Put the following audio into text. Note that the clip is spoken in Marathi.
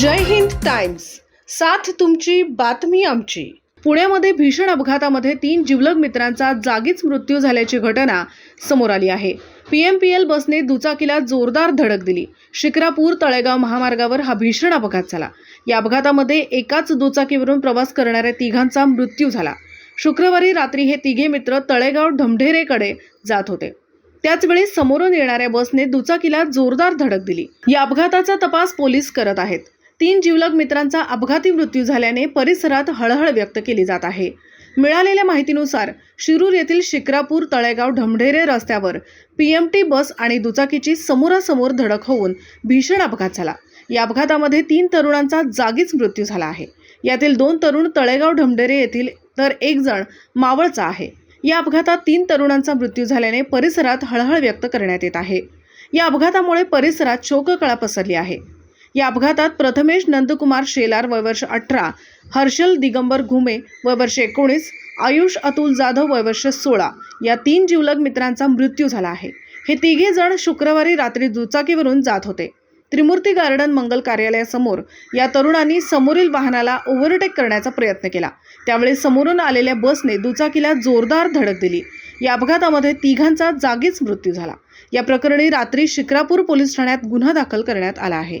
जय हिंद टाईम्स साथ तुमची बातमी आमची. पुण्यामध्ये भीषण अपघातामध्ये तीन जिवलग मित्रांचा जागीच मृत्यू झाल्याची घटना समोर आली आहे. पीएमपीएल बसने दुचाकीला जोरदार धडक दिली. शिक्रापूर तळेगाव महामार्गावर हा भीषण अपघात झाला. या अपघातामध्ये एकाच दुचाकीवरून प्रवास करणाऱ्या तिघांचा मृत्यू झाला. शुक्रवारी रात्री हे तिघे मित्र तळेगाव ढमढेरेकडे जात होते. त्याचवेळी समोरून येणाऱ्या बसने दुचाकीला जोरदार धडक दिली. या अपघाताचा तपास पोलीस करत आहेत. तीन जिवलग मित्रांचा अपघाती मृत्यू झाल्याने परिसरात हळहळ व्यक्त केली जात आहे. मिळालेल्या माहितीनुसार शिरूर येथील शिक्रापूर तळेगाव ढमढेरे रस्त्यावर पीएमटी बस आणि दुचाकीची समोरासमोर धडक होऊन भीषण अपघात झाला. या अपघातामध्ये तीन तरुणांचा जागीच मृत्यू झाला आहे. यातील दोन तरुण तळेगाव ढमढेरे येथील तर एक जण मावळचा आहे. या अपघातात तीन तरुणांचा मृत्यू झाल्याने परिसरात हळहळ व्यक्त करण्यात येत आहे. या अपघातामुळे परिसरात शोककळा पसरली आहे. या अपघातात प्रथमेश नंदकुमार शेलार वय वर्ष अठरा हर्षल दिगंबर घुमे वय वर्ष एकोणीस आयुष अतुल जाधव वय वर्ष सोळा या तीन जिवलग मित्रांचा मृत्यू झाला आहे. हे तिघे जण शुक्रवारी रात्री दुचाकीवरून जात होते. त्रिमूर्ती गार्डन मंगल कार्यालयासमोर या तरुणांनी समोरील वाहनाला ओव्हरटेक करण्याचा प्रयत्न केला. त्यावेळी समोरून आलेल्या बसने दुचाकीला जोरदार धडक दिली. या अपघातामध्ये तिघांचा जागीच मृत्यू झाला. या प्रकरणी रात्री शिक्रापूर पोलीस ठाण्यात गुन्हा दाखल करण्यात आला आहे.